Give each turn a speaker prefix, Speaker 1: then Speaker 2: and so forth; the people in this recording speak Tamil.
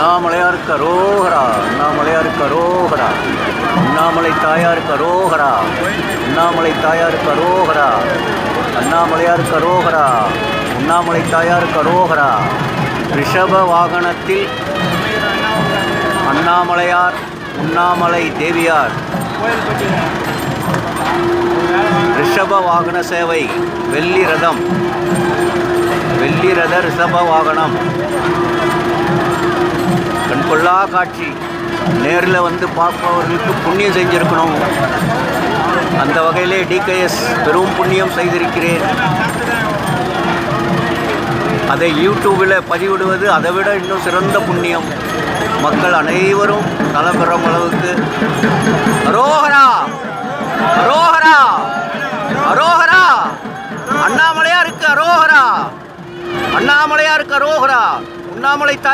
Speaker 1: அண்ணாமலையார் கரோகரா அண்ணாமலையார் கரோகரா அண்ணாமலை தாயார் கரோகரா அண்ணாமலை தாயார் கரோகரா அண்ணாமலையார் கரோகரா அண்ணாமலை தாயார் கரோகரா ரிஷப வாகனத்தில் அண்ணாமலையார் உண்ணாமலை தேவியார். ரிஷப வாகன சேவை வெள்ளி ரதம். வெள்ளி ரத ரிஷப வாகனம். கண்கொள்ளா காட்சி. நேரில் வந்து பார்ப்பவர்களுக்கு புண்ணியம் செஞ்சிருக்கணும். அந்த வகையிலே டிகேஎஸ் பெரும் புண்ணியம் செய்திருக்கிறேன். அதை யூடியூபில் பதிவிடுவது அதை விட இன்னும் சிறந்த புண்ணியம். மக்கள் அனைவரும் நலம் பெறும் அளவுக்கு. அரோகரா! அரோகரா! அரோகரா! அண்ணாமலையாருக்கு அரோகரா! அண்ணாமலையாருக்கு அரோகரா! உண்ணாமலை